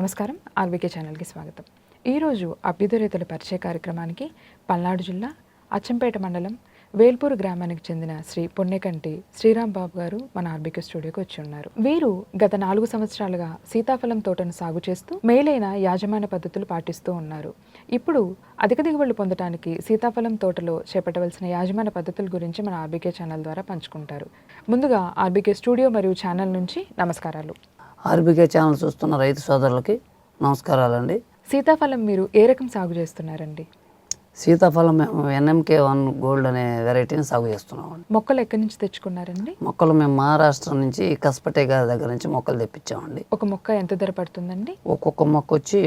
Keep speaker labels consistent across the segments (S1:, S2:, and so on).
S1: నమస్కారం. ఆర్బీకే ఛానల్కి స్వాగతం. ఈరోజు అభ్యుదరేతల పరిచయ కార్యక్రమానికి పల్నాడు జిల్లా అచ్చంపేట మండలం వేల్పూర్ గ్రామానికి చెందిన శ్రీ పొన్నెకంటి శ్రీరామ్ బాబు గారు మన ఆర్బీకే స్టూడియోకి వచ్చి ఉన్నారు. వీరు గత నాలుగు సంవత్సరాలుగా సీతాఫలం తోటను సాగు చేస్తూ మేలైన యాజమాన్య పద్ధతులు పాటిస్తూ ఉన్నారు. ఇప్పుడు అధిక దిగుబడులు పొందడానికి సీతాఫలం తోటలో చేపట్టవలసిన యాజమాన్య పద్ధతుల గురించి మన ఆర్బీకే ఛానల్ ద్వారా పంచుకుంటారు. ముందుగా ఆర్బీకే స్టూడియో మరియు ఛానల్ నుంచి నమస్కారాలు.
S2: ఆర్బీకే ఛానల్ చూస్తున్న రైతు సోదరులకి నమస్కారాలండి.
S1: సీతాఫలం మీరు ఏ రకం సాగు చేస్తున్నారండి?
S2: సీతాఫలం మేము ఎన్ఎంకే వన్ గోల్డ్ అనే వెరైటీని సాగు చేస్తున్నామండి
S1: మొక్కలు ఎక్కడి నుంచి తెచ్చుకున్నారండి?
S2: మొక్కలు మేము మహారాష్ట్ర నుంచి కస్పటే గారి దగ్గర నుంచి మొక్కలు తెప్పించామండి.
S1: ఒక మొక్క ఎంత ధర పడుతుందండి?
S2: ఒక్కొక్క మొక్క వచ్చి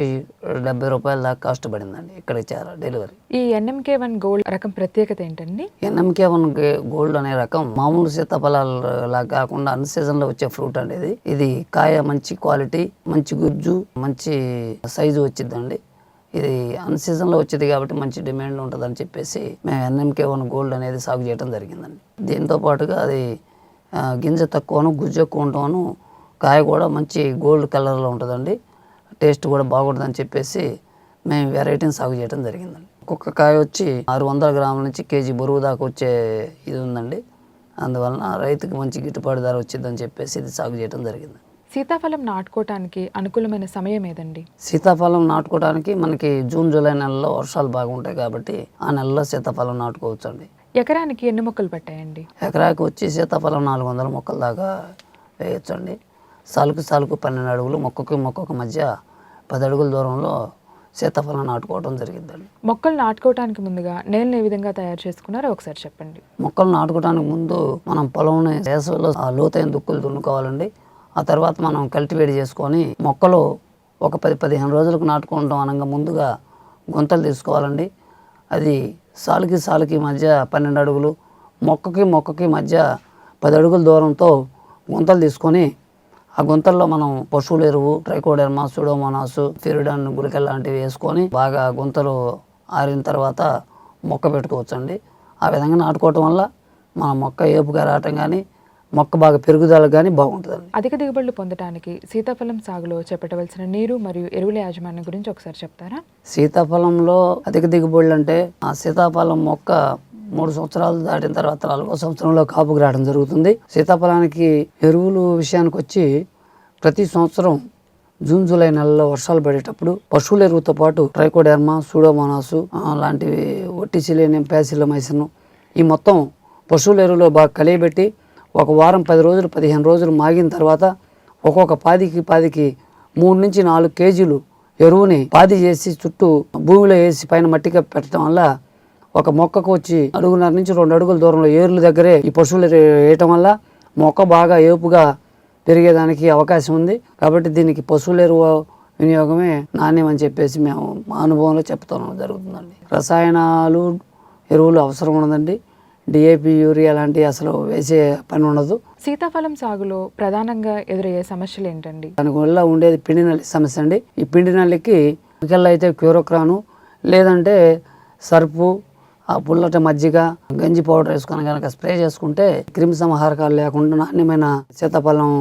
S2: డెబ్బై రూపాయల దాకా కాస్ట్ పడిందండి ఇక్కడ ఇచ్చారు డెలివరీ.
S1: ఈ ఎన్ఎంకే వన్ గోల్డ్ రకం ప్రత్యేకత ఏంటండి?
S2: ఎన్ఎంకే వన్ గోల్డ్ అనే రకం మామూలు సీతాఫలాలు లా కాకుండా అన్ సీజన్లో వచ్చే ఫ్రూట్ అండి ఇది. కాయ మంచి క్వాలిటీ మంచి గుజ్జు మంచి సైజు వచ్చిందండి అన్ సీజన్లో వచ్చేది కాబట్టి మంచి డిమాండ్ ఉంటుందని చెప్పేసి మేము ఎన్ఎంకే వన్ గోల్డ్ అనేది సాగు చేయడం జరిగిందండి. దీంతో పాటుగా అది గింజ తక్కువను గుజ్జు ఎక్కువ ఉంటాను కాయ కూడా మంచి గోల్డ్ కలర్లో ఉంటుందండి. టేస్ట్ కూడా బాగుంటుందని చెప్పేసి మేము వెరైటీని సాగు చేయడం జరిగిందండి. ఒక్కొక్క కాయ వచ్చి ఆరు వందల గ్రాముల నుంచి కేజీ బరువు దాకా వచ్చే ఇది ఉందండి. అందువలన రైతుకు మంచి గిట్టుబాటు ధర వచ్చిందని చెప్పేసి ఇది సాగు చేయడం జరిగింది.
S1: సీతాఫలం నాటుకోవటానికి అనుకూలమైన సమయం ఏదండి?
S2: సీతాఫలం నాటుకోవడానికి మనకి జూన్ జూలై నెలలో వర్షాలు బాగుంటాయి కాబట్టి ఆ నెలలో సీతాఫలం నాటుకోవచ్చు అండి
S1: ఎకరానికి ఎన్ని మొక్కలు పట్టాయండి?
S2: ఎకరాకి వచ్చి సీతాఫలం నాలుగు వందల మొక్కల దాకా వేయొచ్చండి. సాలుకు సాలుకు పన్నెండు అడుగులు మొక్కకి మొక్కకు మధ్య పది అడుగుల దూరంలో సీతాఫలం నాటుకోవడం జరిగిందండి.
S1: మొక్కలు నాటుకోవటానికి ముందుగా నేలను ఏ విధంగా తయారు చేసుకున్నారో ఒకసారి చెప్పండి.
S2: మొక్కలు నాటుకోవడానికి ముందు మనం పొలంని వేసవిలో ఆ లోతైన దుక్కులు దున్నుకోవాలండి. ఆ తర్వాత మనం కల్టివేట్ చేసుకొని మొక్కలు ఒక పది పదిహేను రోజులకు నాటుకుంటాం అనగా ముందుగా గుంతలు తీసుకోవాలండి. అది సాలుకి సాలుకి మధ్య పన్నెండు అడుగులు మొక్కకి మొక్కకి మధ్య పది అడుగుల దూరంతో గుంతలు తీసుకొని ఆ గుంతల్లో మనం పశువుల ఎరువు ట్రైకోడెర్మా సుడోమోనాసు ఫిరిడాన్ గురికల్ లాంటివి వేసుకొని బాగా గుంతలు ఆరిన తర్వాత మొక్క పెట్టుకోవచ్చండి. ఆ విధంగా నాటుకోవటం వల్ల మన మొక్క ఏపుగా రావటం కానీ మొక్క బాగా పెరుగుదల కానీ బాగుంటుందండి.
S1: అధిక దిగుబడులు పొందటానికి సీతాఫలం సాగులో చేపట్టవలసిన నీరు మరియు ఎరువుల యాజమాన్యం గురించి ఒకసారి చెప్తారా?
S2: సీతాఫలంలో అధిక దిగుబడులు అంటే ఆ సీతాఫలం మొక్క మూడు సంవత్సరాలు దాటిన తర్వాత నాలుగో సంవత్సరంలో కాపుకు రావడం జరుగుతుంది. సీతాఫలానికి ఎరువులు విషయానికి వచ్చి ప్రతి సంవత్సరం జూన్ జూలై నెలలో వర్షాలు పడేటప్పుడు పశువుల ఎరువుతో పాటు ట్రైకోడెర్మా సూడోమోనాసు లాంటివి ఒట్టిసిలేనియం ప్యాసిలమైసిన్ ఈ మొత్తం పశువుల ఎరువులో బాగా కలియబెట్టి ఒక వారం పది రోజులు పదిహేను రోజులు మాగిన తర్వాత ఒక్కొక్క పాదికి పాదికి మూడు నుంచి నాలుగు కేజీలు ఎరువుని పాది చేసి చుట్టూ భూమిలో వేసి పైన మట్టిగా పెట్టడం వల్ల ఒక మొక్కకు వచ్చి అడుగున్నర నుంచి రెండు అడుగుల దూరంలో ఏర్ల దగ్గరే ఈ పశువులు ఎరువు వేయటం వల్ల మొక్క బాగా ఏపుగా పెరిగేదానికి అవకాశం ఉంది. కాబట్టి దీనికి పశువుల ఎరువు వినియోగమే నాణ్యం అని చెప్పేసి మేము మా అనుభవంలో చెప్తాం జరుగుతుందండి. రసాయనాలు ఎరువులు అవసరం ఉండదండి. డిఏపి యూరియా లాంటివి అసలు వేసే పని ఉండదు.
S1: సీతాఫలం సాగులో ప్రధానంగా ఎదురయ్యే సమస్యలు ఏంటండి?
S2: దాని వల్ల ఉండేది పిండి నల్లి సమస్య అండి. ఈ పిండి నల్లికి కెళ్ళ అయితే క్యూరోక్రాను లేదంటే సర్పు ఆ పుల్లటి మజ్జిగ గంజి పౌడర్ వేసుకొని కనుక స్ప్రే చేసుకుంటే క్రిమి సంహారకాలు లేకుండా నాణ్యమైన సీతాఫలం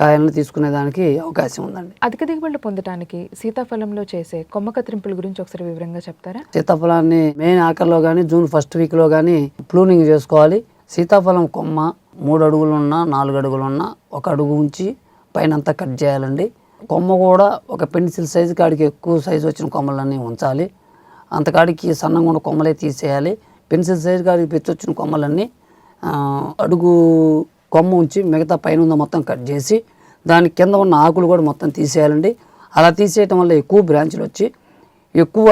S2: కాయలను తీసుకునేదానికి అవకాశం ఉందండి.
S1: అధిక దిగుబడులు పొందటానికి సీతాఫలంలో చేసే కొమ్మ కత్తిరింపుల గురించి ఒకసారి వివరంగా చెప్తారా?
S2: సీతాఫలాన్ని మెయిన్ ఆఖరిలో కానీ జూన్ ఫస్ట్ వీక్లో కానీ ప్లూనింగ్ చేసుకోవాలి. సీతాఫలం కొమ్మ మూడు అడుగులు ఉన్నా నాలుగు అడుగులు ఉన్నా ఒక అడుగు ఉంచి పైన అంతా కట్ చేయాలండి. కొమ్మ కూడా ఒక పెన్సిల్ సైజు కాడికి ఎక్కువ సైజు వచ్చిన కొమ్మలన్నీ ఉంచాలి. అంతకాడికి సన్నంగా ఉన్న కొమ్మలే తీసేయాలి. పెన్సిల్ సైజు కాడికి పెచ్చొచ్చిన కొమ్మలన్నీ అడుగు కొమ్మ ఉంచి మిగతా పైన ఉన్న మొత్తం కట్ చేసి దాని కింద ఉన్న ఆకులు కూడా మొత్తం తీసేయాలండి. అలా తీసేయటం వల్ల ఎక్కువ బ్రాంచ్లు వచ్చి ఎక్కువ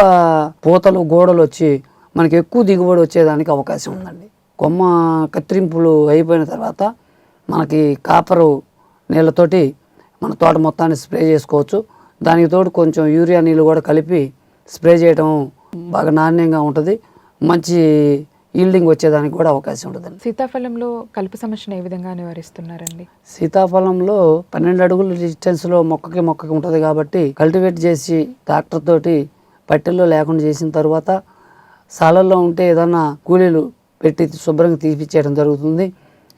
S2: పూతలు గోడలు వచ్చి మనకి ఎక్కువ దిగుబడి వచ్చేదానికి అవకాశం ఉందండి. కొమ్మ కత్తిరింపులు అయిపోయిన తర్వాత మనకి కాపరు నీళ్ళతోటి మన తోట మొత్తాన్ని స్ప్రే చేసుకోవచ్చు. దానికి తోడు కొంచెం యూరియా నీళ్ళు కూడా కలిపి స్ప్రే చేయడం బాగా నాణ్యంగా ఉంటుంది. మంచి ఈల్డింగ్ వచ్చేదానికి కూడా అవకాశం ఉంటుందండి
S1: సీతాఫలంలో కలుపు సమస్యను ఏ విధంగా నివారిస్తున్నారండి?
S2: సీతాఫలంలో పన్నెండు అడుగుల డిస్టెన్స్లో మొక్కకి మొక్కకి ఉంటుంది కాబట్టి కల్టివేట్ చేసి ట్రాక్టర్ తోటి పట్టెల్లో లేకుండా చేసిన తర్వాత సాలల్లో ఉంటే ఏదన్నా కూలీలు పెట్టి శుభ్రంగా తీపిచ్చేయడం జరుగుతుంది.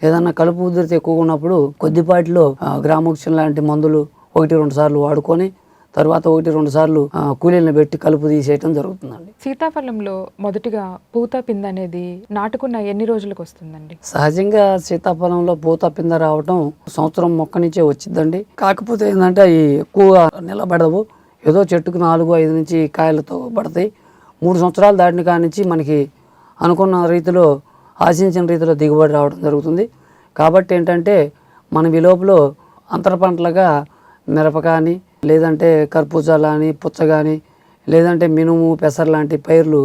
S2: ఏదన్నా కలుపు ఉధృతి ఎక్కువగా ఉన్నప్పుడు కొద్దిపాటిలో గ్రామోక్షన్ లాంటి మందులు ఒకటి రెండు సార్లు వాడుకొని తర్వాత ఒకటి రెండు సార్లు కూలీలను పెట్టి కలుపు తీసేయటం జరుగుతుందండి.
S1: సీతాఫలంలో మొదటిగా పూత పింద అనేది నాటుకున్న ఎన్ని రోజులకు వస్తుందండి?
S2: సహజంగా సీతాఫలంలో పూత పింద రావటం సంవత్సరం మొక్క నుంచే వచ్చిందండి. కాకపోతే ఏంటంటే అవి ఎక్కువ నిలబడవు. ఏదో చెట్టుకు నాలుగు ఐదు నుంచి కాయలతో పడతాయి. మూడు సంవత్సరాలు దాటిన కాడి నుంచి మనకి అనుకున్న రీతిలో ఆశించిన రీతిలో దిగుబడి రావడం జరుగుతుంది. కాబట్టి ఏంటంటే మనం ఈ లోపల అంతర పంటలుగా మిరప కానీ లేదంటే కర్బూజా కానీ పుచ్చ కానీ లేదంటే మినుము పెసర లాంటి పైర్లు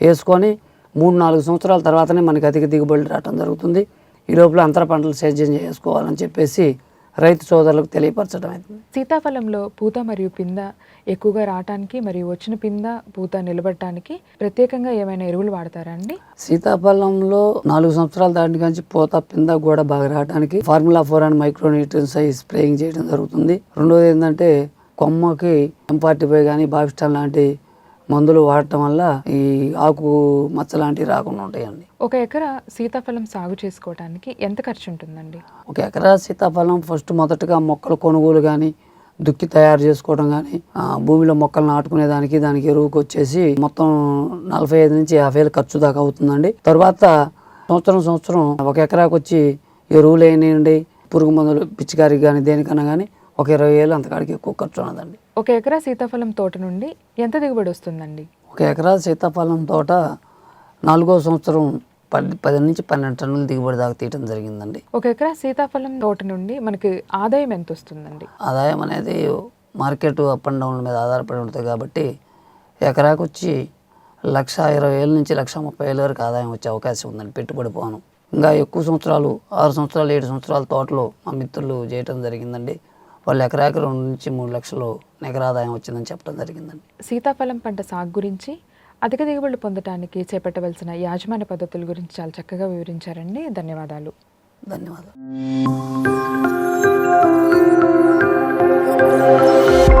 S2: వేసుకొని మూడు నాలుగు సంవత్సరాల తర్వాతనే మనకి అధిక దిగుబడి రావడం జరుగుతుంది. ఈ లోపల అంతర పంటలు సేద్యం చేసుకోవాలని చెప్పేసి రైతు సోదరులకు తెలియపరచడం అవుతుంది
S1: సీతాఫలంలో పూత మరియు పింద ఎక్కువగా రావటానికి మరియు వచ్చిన పింద పూత నిలబడటానికి ప్రత్యేకంగా ఏమైనా ఎరువులు వాడతారా అండి?
S2: సీతాఫలంలో నాలుగు సంవత్సరాల దాటి నుంచి పూత పింద కూడా బాగా రావడానికి ఫార్ములా ఫోర్ అండ్ మైక్రోన్యూట్రియన్స్ అయి స్ప్రేయింగ్ చేయడం జరుగుతుంది. రెండోది ఏంటంటే కొమ్మకి ఎంపార్టీ పై కానీ బావిస్టాన్ లాంటి మందులు వాడటం వల్ల ఈ ఆకు మచ్చ లాంటివి రాకుండా ఉంటాయండి.
S1: ఒక ఎకరా సీతాఫలం సాగు చేసుకోవటానికి ఎంత ఖర్చు ఉంటుందండి?
S2: ఒక ఎకరా సీతాఫలం ఫస్ట్ మొదటగా మొక్కల కొనుగోలు కానీ దుక్కి తయారు చేసుకోవడం కానీ భూమిలో మొక్కలు నాటుకునే దానికి దానికి ఎరువుకి వచ్చేసి మొత్తం నలభై ఐదు నుంచి యాభై వేలు ఖర్చు దాకా అవుతుందండి. తర్వాత సంవత్సరం సంవత్సరం ఒక ఎకరాకు వచ్చి ఎరువులు వేయనివ్వండి పురుగు మందులు పిచ్చికారికి కానీ దేనికన్నా కానీ ఒక ఇరవై వేలు అంతకాడికి ఎక్కువ ఖర్చు ఉన్నదండి
S1: ఒక ఎకరా సీతాఫలం తోట నుండి ఎంత దిగుబడి వస్తుందండి?
S2: ఒక ఎకరా సీతాఫలం తోట నాలుగో సంవత్సరం పది పది నుంచి పన్నెండు టన్నుల దిగుబడి దాకా తీయటం జరిగిందండి.
S1: ఒక ఎకరా సీతాఫలం తోట నుండి మనకి ఆదాయం ఎంత వస్తుందండి?
S2: ఆదాయం అనేది మార్కెట్ అప్ అండ్ డౌన్ మీద ఆధారపడి ఉంటుంది కాబట్టి ఎకరాకు వచ్చి లక్ష ఇరవై వేల నుంచి లక్ష ముప్పై వేల వరకు ఆదాయం వచ్చే అవకాశం ఉందండి పెట్టుబడి పోను. ఇంకా ఎక్కువ సంవత్సరాలు ఆరు సంవత్సరాలు ఏడు సంవత్సరాల తోటలో మా మిత్రులు చేయటం జరిగిందండి. వాళ్ళు ఎకరాకి రెండు నుంచి మూడు లక్షలు ఎకరాదాయం వచ్చిందని చెప్పడం జరిగిందండి.
S1: సీతాఫలం పంట సాగు గురించి అధిక దిగుబడులు పొందడానికి చేపట్టవలసిన యాజమాన్య పద్ధతుల గురించి చాలా చక్కగా వివరించారండి. ధన్యవాదాలు.
S2: ధన్యవాదాలు.